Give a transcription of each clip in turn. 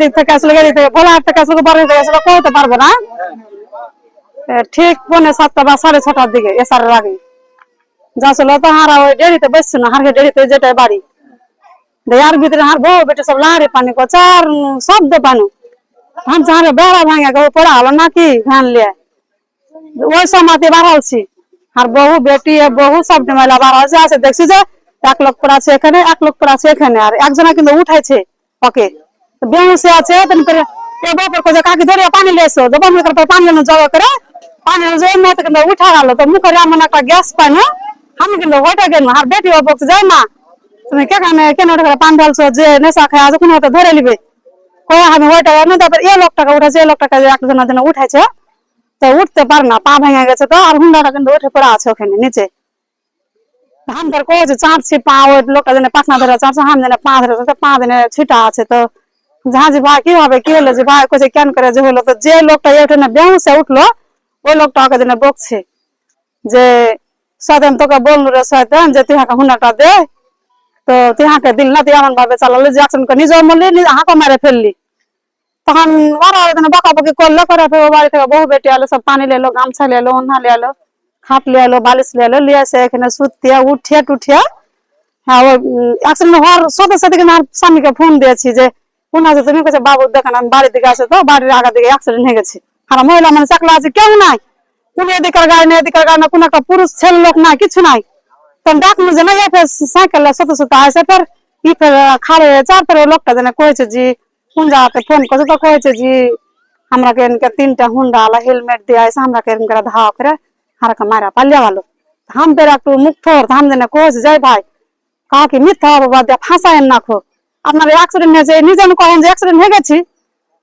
দিক থেকে, আসলে থেকে থেকে আসলে থেকে আসলে পারব না। ঠিক সাতটা বা সাড়ে ছটার দিকে এসারের আগে। যাচ্ছিল তো হারা ওই হারকে ডেরিতে যেটা বাড়ি। দেয়ার ভিতরে হার বউ, বেটে সব পানি করছে আর শব্দ পানি। ধান চাহারে বেড়া ভাঙে গেল পড়া হলো নাকি ভ্যান লিয়ে। ওই সময়তে বাড়ালছি আর বহু বেটি বহু সব মেলা বাড়ালছে আছে দেখছি যে, এক লোক পর আছে এখানে, এক লোক পর আছে এখানে। আর একজনা কিন্তু উঠাইছে ওকে। বেহুসে আছে তারপরে এ বাপের কাছে কাকি ধরে পানি লেছো তো বাপের করে পানি লেনো জবা করে পানি জয় মতো কিন্তু উঠা গেল তো মুখে এমন একটা গ্যাস পাই না আমি কিন্তু ওইটা গেল আর বেটি ও বলছে যাই মা তুমি কেখানে কেন ওটা করে পানি ঢালছো যে নেশা খায় আজ কোনো হয়তো ধরে নিবে কয় আমি ওইটা না তারপর এ লোকটাকে উঠেছে এ লোকটাকে একজনের জন্য উঠাইছে তো উঠতে পারে না পা ভেঙে গেছে তো আর হুন্ডাটা কিন্তু উঠে পড়ে আছে ওখানে নিচে ধান ধর কয়েছে চাঁদছি পা ওই লোকটা যেন পাখনা ধরে চাঁদছে হাম যেন পা ধরে তো পা যেন ছিটা আছে তো ঝাঁঝি ভাই, কি হবে? কি হলো? যে, ভাই কইছে কেন করে যে হলো? তো যে লোকটা উঠে না, বেহুসে উঠল, ওই লোকটা ওকে যেন বকছে। যে সদেন তোকে বললু রে সদেন যে, তুই হাঁকা হুন্ডাটা দে। তো তুই হাঁকে দিল না, তুই এমন ভাবে চালালি যে, একজন নিজের মরলি, নিজে হাঁকা মেরে ফেললি। তখন ওরা ওখানে বকাবকি করল, করে ও বাড়ি থেকে বহু বেটি আলো সব পানি লেলো, গামছা লেলো ওনা লেলো, খাট লেলো, বালিশ লেলো, লিয়ে এসে এখানে সুতিয়া উঠিয়া টুঠিয়া হ্যাঁ ওই অ্যাক্সিডেন্ট হওয়ার সাথে সাথে কিন্তু আমার স্বামীকে ফোন দিয়েছি যে ফোন আছে তুমি কাছে বাবু দেখেন আমি বাড়ির দিকে আছে তো, বাড়ির আগা দিকে অ্যাক্সিডেন্ট হয়ে গেছে। আর মহিলা মানে চাকলা আছে, কেউ নাই। কোন এদিকের গাড়ি নেই, এদিকের গাড়ি না, কোন একটা পুরুষ, ছেলে লোক নাই, কিছু নাই। তখন ডাকলো যে না এই ফের সাইকেল সত সত আসে ফের ই ফের খাড়ে, চার ফের ওই লোকটা যেন কয়েছে জি কোন জায়গাতে ফোন করছে তো কয়েছে জি আমরা কে এনকে তিনটা হুন্ডা আলা হেলমেট দিয়ে আসে আমরা কে এনকে ধাওয়া করে হারাকে মারা পালিয়ে গেল। হাম ফের একটু মুখ ঠোর ধাম যেন কয়েছে যাই ভাই কাকে মিথ্যা হবে বাদ দিয়ে ফাঁসায়েন না খো। আপনার অ্যাক্সিডেন্ট হয়েছে নিজে আমি কহেন যে অ্যাক্সিডেন্ট হয়ে গেছি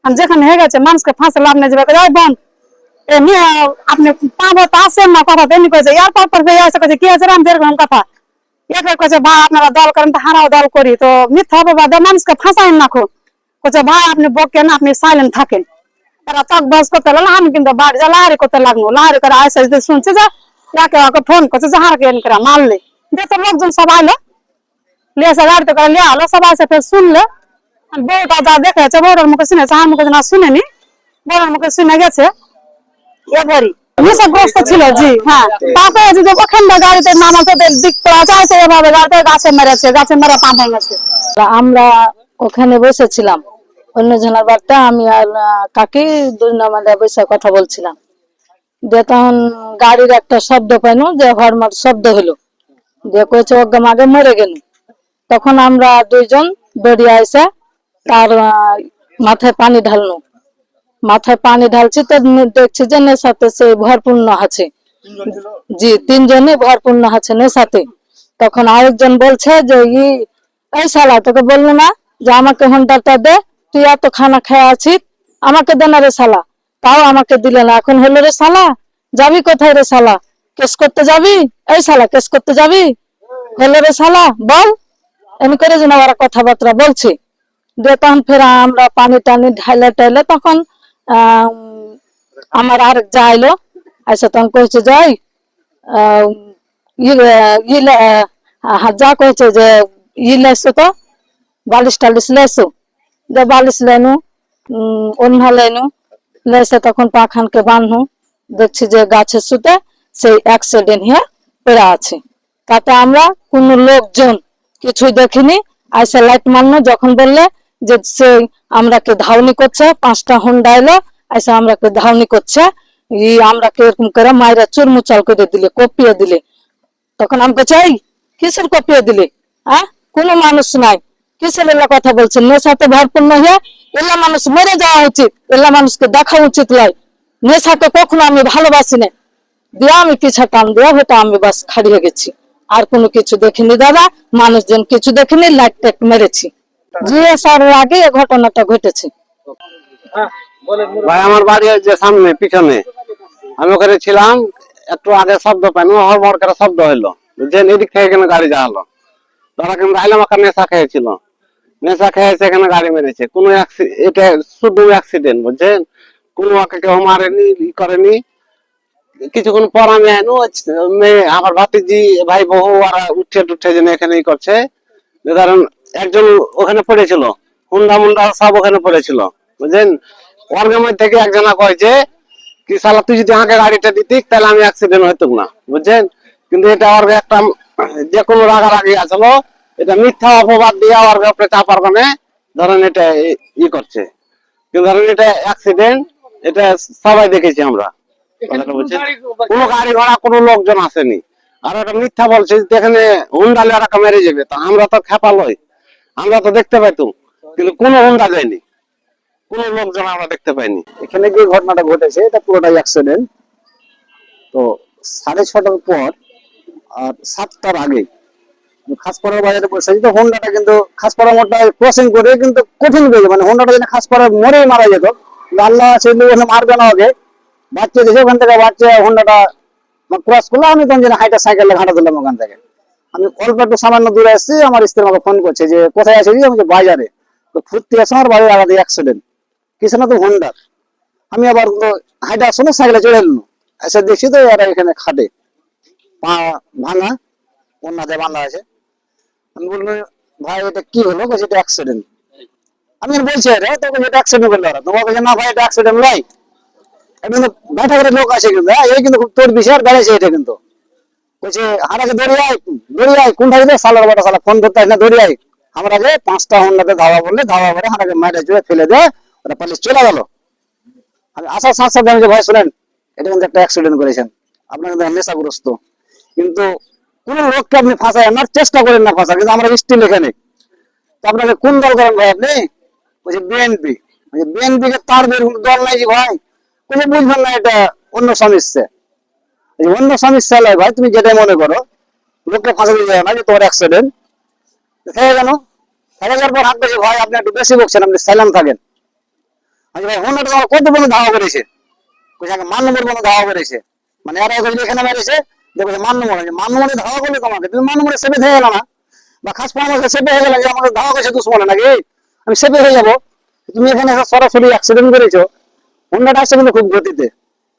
আর যেখানে হয়ে গেছে মানুষকে ফাঁসে লাভ নেই যাবে যাই বোন এমনি আপনি পাবো তো আসেন না কথা তেমনি কয়েছে ইয়ার পর পর পেয়ে আসে কয়েছে কি আছে রাম যেরকম কথা একে কয়েছে ভাই আপনারা দল করেন তো হারাও দল করি তো মিথ্যা হবে বাদ দিয়ে মানুষকে ফাঁসায়েন না খো কয়েছে ভাই আপনি বকেন আপনি সাইলেন্ট থাকেন এরা তক বস করতে লাগল আমি কিন্তু বাড়ি যা লাহারি করতে লাগল লাহারি করে আসে যে শুনছে যে একে ওকে ফোন করছে যে হারকে এন করে মারলে দিয়ে তো লোকজন সব আইলো লিয়েছে গাড়িতে করে লিয়ে আলো সবাই এসে ফের শুনলে বউটা যা দেখেছে বউটার মুখে শুনেছে আমার মুখে না শুনেনি বউটার মুখে শুনে গেছে এবারই নেশাগ্রস্ত ছিল জি হ্যাঁ তারপরে যে ওখানটা গাড়িতে নামাতে দিক তো চাইছে এভাবে গাড়িতে গাছে মেরেছে গাছে মেরে পা ভেঙেছে আমরা ওখানে বসেছিলাম অন্য জনের বাড়িতে আমি আর কাকি দুই নামালে বসে কথা বলছিলাম যে তখন গাড়ির একটা শব্দ পাইনু যে হরমার শব্দ হলো দিয়ে কয়েছে অজ্ঞাম আগে মরে গেল তখন আমরা দুইজন বেরিয়ে এসে তার মাথায় পানি ঢালনু। মাথায় পানি ঢালছি তো দেখছি যে নেশাতে সে ভরপূর্ণ আছে। জি, তিনজনই ভরপূর্ণ আছে নেশাতে তখন আরেকজন বলছে যে, ই, এই শালা, তোকে বলল না যে আমাকে হন্ডারটা দে, তুই এত খানা খেয়ে আছিস, আমাকে দে না রে শালা। তাও আমাকে দিলে না। এখন হলো রে শালা, যাবি কোথায় রে শালা? কেস করতে যাবি? এই শালা, কেস করতে যাবি? হলো রে শালা, বল। এমনি করে যেন ওরা কথাবার্তা বলছে। দিয়ে তখন ফের আমরা পানি টানি ঢাইলে টাইলে তখন আমার আর যাইলো আইসা তখন কইছে যাই যা কইছে যে, ই লেসো তো, বালিশ টালিশ লেসো যে বালিশ লেনু অন্য লেনু, লেসে তখন পাখানকে বাঁধনু, দেখছি যে গাছে সুতে সেই অ্যাক্সিডেন্ট হয়ে, পড়ে আছে। তাতে আমরা কোন লোকজন কিছুই দেখিনি। আইসে লাইট মারনো যখন বললে যে সে আমরাকে ধাউনি করছে, পাঁচটা হোন্ডা এলো আইসে আমরাকে ধাউনি করছে। ই আমরাকে এরকম করে মায়েরা চুরমুচাল করে দিলে, কপিয়ে দিলে। তখন আমাকে চাই কিসের কপিয়ে দিলে? হ্যাঁ? কোনো মানুষ নাই। কিসের এলা কথা বলছেন নেশাতে ভরপূর্ণ হয়ে এলা মানুষ মরে যাওয়া উচিত, এলা মানুষকে দেখা উচিত নয় নেশাকে কখনো আমি ভালোবাসি না। দিয়া আমি পিছা টান দেওয়া হয়তো আমি বাস খাড়িয়ে গেছি। আর কোনো কিছু দেখিনি দাদা, মানুষজন কিছু দেখিনি, লাইট টাইট মেরেছি। জিএসআর আগে ঘটনাটা ঘটেছে। ভাই, আমার বাড়ি যে সামনে, পিছনে। আমি ওখানে ছিলাম, একটু আগে শব্দ পাইনি হরমর করে শব্দ হইল। যে এদিক থেকে এখানে গাড়ি যা হলো ধরা কিন্তু আইলাম ওখানে নেশা খেয়েছিল। নেশা খেয়েছে, এখানে গাড়ি মেরেছে। কোনো এটা শুধু অ্যাক্সিডেন্ট বুঝছেন? কোনো কেউ মারেনি, ই করেনি। কিছুক্ষণ পর আমি আমার ভাতিজি ভাই বহু আর উঠে টুঠে যেন এখানে ই করছে। ধরেন একজন ওখানে পড়েছিল, হুন্ডা মুন্ডা সব ওখানে পড়েছিল, বুঝলেন? ওর গ্রামের থেকে একজনা কয় যে, কি সালা তুই যদি আমাকে গাড়িটা দিতি, তাহলে আমি অ্যাক্সিডেন্ট হইতো না বুঝছেন কিন্তু এটা ওর একটা, যে কোনো রাগারাগি আসলো, এটা মিথ্যা অপবাদ দিয়ে ওর ব্যাপারে চাপার কারণে ধরেন এটা ই করছে। কিন্তু ধরেন এটা অ্যাক্সিডেন্ট এটা সবাই দেখেছি আমরা। কথাটা কোনো গাড়ি ঘোড়া কোনো লোকজন আসেনি। আর ওটা মিথ্যা বলছে এখানে হুন্ডা লেরা মেরে যাবে তা আমরা তো খেপা লই আমরা তো দেখতে পাইতুম কিন্তু কোনো হুন্ডা যায়নি। কোনো লোকজন আমরা দেখতে পাইনি। এখানে যে ঘটনাটা ঘটেছে এটা পুরোটাই অ্যাক্সিডেন্ট তো সাড়ে ছটার পর আর সাতটার আগে খাসপাড়ার বাজারে বসে তো হোন্ডাটা কিন্তু খাসপাড়া মোড়টা ক্রসিং করে কিন্তু কঠিন পেয়েছে মানে হোন্ডাটা যেন খাসপাড়া মোড়ে মারা যেত। আল্লাহ সেই মারবে না ওকে। বাচ্চা দেখে ওখান থেকে বাচ্চা হোন্ডাটা ক্রস করল, আমি তখন যেন হাইটা সাইকেলে ঘাটা দিলাম ওখান থেকে। আমি অল্প একটু সামান্য দূরে এসেছি, আমার স্ত্রী আমাকে ফোন করছে যে, কোথায় আছে আমি যে বাজারে। তো ফুটতে আসে আমার বাড়ির আলাদা অ্যাক্সিডেন্ট কিছু না তো হোন্ডার। আমি আবার হাইটা আসলে সাইকেলে চলে এলাম এসে দেখছি তো এরা এখানে খাটে। পা ভাঙা অন্যদের বাঁধা আছে। আমি বললাম, ভাই, এটা কি হলো? এটা অ্যাক্সিডেন্ট আমি বলছি রে তো বলছে এটা অ্যাক্সিডেন্ট করল ওরা তোমার না ভাই, এটা অ্যাক্সিডেন্ট নয়। এটা কিন্তু ব্যাটা করে লোক আছে কিন্তু হ্যাঁ, এই কিন্তু খুব তোর বিষয় বেড়েছে এটা কিন্তু। বলছে হারাকে দড়িয়ায় দড়িয়ায় কোনটা দিলে সালার বাটা সালা ফোন করতে না দড়িয়ায় আমরা যে পাঁচটা হন্ডাতে ধাওয়া বললে ধাওয়া করে হারাকে মাইরে জুড়ে ফেলে দেয় ওটা পুলিশ চলে গেল। আমি আসার সাথে সাথে আমি যে ভাই শুনেন এটা কিন্তু একটা অ্যাক্সিডেন্ট করেছেন। আপনার কিন্তু নেশাগ্রস্ত। কিন্তু কোন লোককে আপনি ফাঁসায় আনার চেষ্টা করেন না ফাঁসা কিন্তু আমরা স্টিল এখানে। তো আপনাকে কোন দল করেন ভাই আপনি? বলছে বিএনপি বিএনপি কে তার দল নাই যে ভাই। কোনো বুঝবেন না এটা অন্য সমস্যা অন্য সমস্যা নয় ভাই, তুমি যেটাই মনে করো, লোককে ফাঁসা দিয়ে যাবে না, যে তোমার অ্যাক্সিডেন্ট হয়ে গেল হয়ে যাওয়ার পর হাত পেয়েছে ভাই, আপনি একটু বেশি বকছেন, আপনি সাইলেন্ট থাকেন। আমি ভাই হোন্ডাটা তোমার কত বন্ধু ধাওয়া করেছে? কোথায় মান নম্বর বন্ধু ধাওয়া করেছে। মানে এরা এখানে এখানে মেরেছে, দেখো মান নম্বর মান নম্বরে ধাওয়া করলে তোমাকে, তুমি মান নম্বরে সেভে হয়ে গেল না। বা খাস পরামর্শ সেভে হয়ে গেল যে আমাকে ধাওয়া করেছে দুশ্মনে নাকি? আমি সেভে হয়ে যাব। তুমি এখানে সরাসরি অ্যাক্সিডেন্ট করেছ। হোন্ডাটা আসছে কিন্তু খুব গতিতে।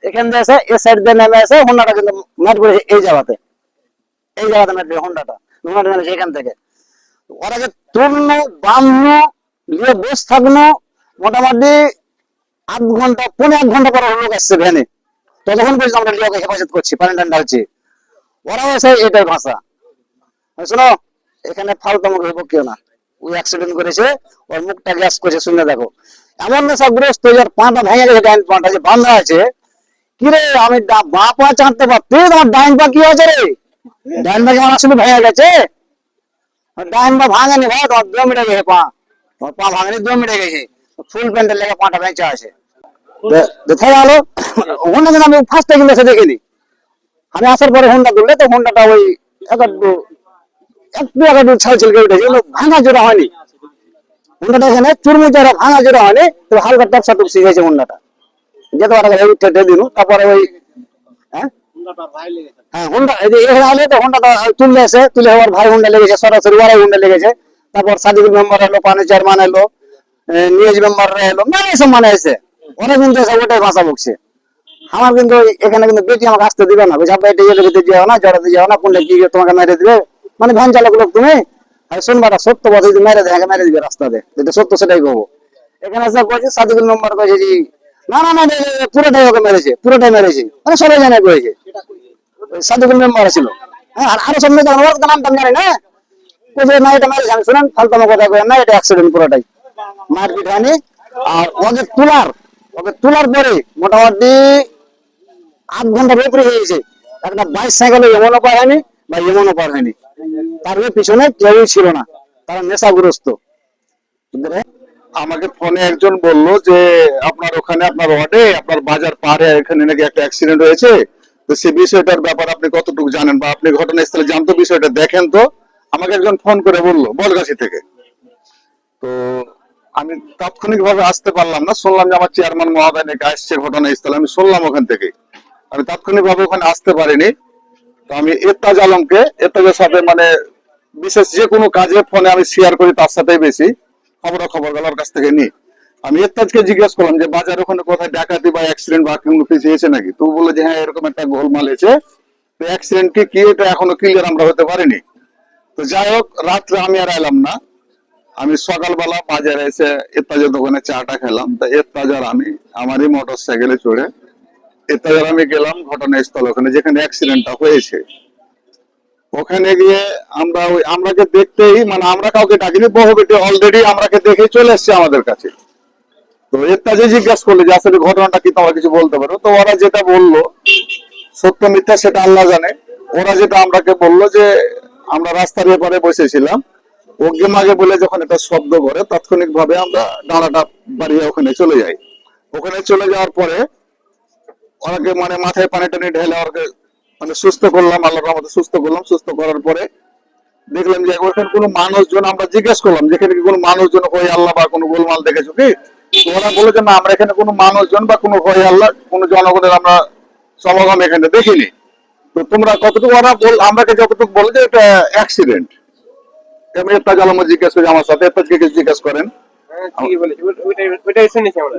এখান দিয়ে এসে এ সাইড দিয়ে নেমে এসে হোন্ডাটা কিন্তু ম্যাট করেছে এই জায়গাতে। এই জায়গাতে ম্যাট হোন্ডাটা। হোন্ডাটা মেরেছে এখান থেকে। ওরা যে তুলনো বামনো নিয়ে বস থাকল, মোটামুটি আধ ঘণ্টা পনেরো আধ ঘণ্টা পরে লোক আসছে ভ্যানে। ততক্ষণ পর্যন্ত আমরা লিওকে হেফাজত করছি পানি ঠান্ডা হচ্ছে। ওরাও এসে এটাই ভাষা। শোনো, এখানে ফালতু হইব কেউ না। ওই অ্যাক্সিডেন্ট করেছে, ওর মুখটা গ্যাস করেছে, শুনে দেখো। এমন নেশাগ্রস্ত যার পাটা ভেঙে গেছে, ডাইন পাটা যে বান্ধা আছে। কিরে আমি ডা- বাঁ পা চাঁদতে পারতি তোমার ডাইন পা কি হয়েছে রে? ডাইন পা কেমন আসলে ভেঙে গেছে? ডাইন পা ভাঙেনি ভাই তোমার দু মিটে গেছে পা। তোমার পা ভাঙেনি, দু মিটে গেছে। ফুল প্যান্টের লেগে পাটা বেঁচে আছে। দেখা গেল হোন্ডা কিন্তু আমি ফার্স্ট টাইম এসে দেখিনি। আমি আসার পরে হোন্ডা তুললে, তো হোন্ডাটা ওই একটু একটু একটু ছাল ছিলকে উঠেছে। ভাঙা জোড়া হয়নি। এখানে চুরমুচারা ভাঙা জোড়া হয়নি, তো হালকা টপসা টপসি হয়েছে তারপরে ওই হ্যাঁ? হ্যাঁ তো তুলে আমার ভাই লেগেছে, সরাসরি লেগেছে। তারপর মেম্বার এলো এলো নিউজ এলো মানে ভাষা আমার কিন্তু এখানে কিন্তু বেটি আমাকে আসতে দিবে না। বুঝা ভিতরে যাও না, জড়াতে না, কোনটা কি তোমাকে মেরে দিবে? মানে ভ্যান চালক লোক তুমি? শুনবাটা সত্য কথা, যদি মেরে দেয় মেরে দিবে রাস্তাতে। যেটা সত্য, সেটাই এখানে কয়েছে সাদিকুল মেম্বার কয়েছে যে না না না পুরোটাই ওকে মেরেছে, পুরোটাই মেরেছে। মানে সবাই জানে কয়েছে সাদিকুল মেম্বার ছিল। হ্যাঁ আরও জানি না। না এটা মেরেছে, আমি শুনেন আমার কথা না এটা অ্যাক্সিডেন্ট পুরোটাই। মারপিট হয়নি। আর ওকে তোলার ওকে তোলার পরে মোটামুটি আধ ঘণ্টা হয়ে গেছে। একটা বাইশ সাইকেলে এমনও পার হয়নি বা এমনও পার হয়নি। তার পিছনে কেউই ছিল না। তারা নেশাগ্রস্ত। আমাকে ফোনে একজন বলল যে, আপনার ওখানে আপনার ওয়ার্ডে আপনার বাজার পাহাড়ে এখানে নাকি একটা অ্যাক্সিডেন্ট হয়েছে? তো সেই বিষয়টার ব্যাপার আপনি কতটুকু জানেন বা আপনি ঘটনাস্থলে জানতো বিষয়টা দেখেন তো। আমাকে একজন ফোন করে বলল, বলগাছি থেকে। তো আমি তাৎক্ষণিক ভাবে আসতে পারলাম না। শুনলাম যে আমার চেয়ারম্যান মহোদয় নাকি আসছে ঘটনাস্থলে। আমি শুনলাম ওখান থেকে। আমি তাৎক্ষণিক ভাবে ওখানে আসতে পারিনি। তো আমি এত্তাজ আলমকে এত্তাজের সাথে মানে বিশেষ যে কোনো কাজে ফোনে আমি শেয়ার করি, তার সাথেই বেশি খবর খবর গলার কাছ থেকে নিই। আমি এত্তাজকে জিজ্ঞেস করলাম যে, বাজার ওখানে কোথায়? ডাকাতি বা অ্যাক্সিডেন্ট বা কোনো কিছু হয়েছে নাকি? তো বলে যে হ্যাঁ এরকম একটা গোলমাল হয়েছে। তো অ্যাক্সিডেন্ট কি কি এটা এখনও ক্লিয়ার আমরা হতে পারিনি। তো যাই হোক, রাত্রে আমি আর এলাম না। আমি সকালবেলা বাজারে এসে এত্তাজার দোকানে চাটা খেলাম। তা এত্তাজার আমি, আমারই মোটর সাইকেলে চড়ে এত্তাজার আমি গেলাম, ঘটনাস্থল ওখানে, যেখানে অ্যাক্সিডেন্টটা হয়েছে। ওখানে গিয়ে আমরা ওই, আমরাকে দেখতেই মানে আমরা কাউকে ডাকিনি বহু বেটি অলরেডি আমরাকে দেখে চলে এসছে আমাদের কাছে। তো এত্তাজে জিজ্ঞাসা করলে যে, আসলে ঘটনাটা কি, তোমরা কিছু বলতে পারো? তো ওরা যেটা বলল, সত্য মিথ্যা সেটা আল্লাহ জানে। ওরা যেটা আমরাকে বলল যে, আমরা রাস্তার এপারে বসেছিলাম ওকে মাগে বলে যখন একটা শব্দ করে তাৎক্ষণিক ভাবে আমরা ডাঁড়াটা বাড়িয়ে ওখানে চলে যাই। ওখানে চলে যাওয়ার পরে ওনাকে মানে মাথায় পানি টানি ঢেলে ওকে মানে সুস্থ করলাম, আল্লাহর রহমতে সুস্থ করলাম, সুস্থ করার পরে দেখলাম যে ওখানে কোনো মানুষজন, আমরা জিজ্ঞেস করলাম যেখানে কি কোনো মানুষজন হয়ে আল্লাহ বা কোনো গোলমাল দেখেছ কি? ওরা বলে যে না, আমরা এখানে কোনো মানুষজন বা কোনো হয়ে আল্লাহ, কোনো জনগণের আমরা সমাগম এখানে দেখিনি। তো তোমরা কতটুকু ওরা বল আমরাকে যতটুকু বলে যে এটা অ্যাক্সিডেন্ট আমি জালাম জিজ্ঞেস করি আমার সাথে একটা জিজ্ঞেস করেন? ওইটাই ওইটাই শুনেছি আমরা।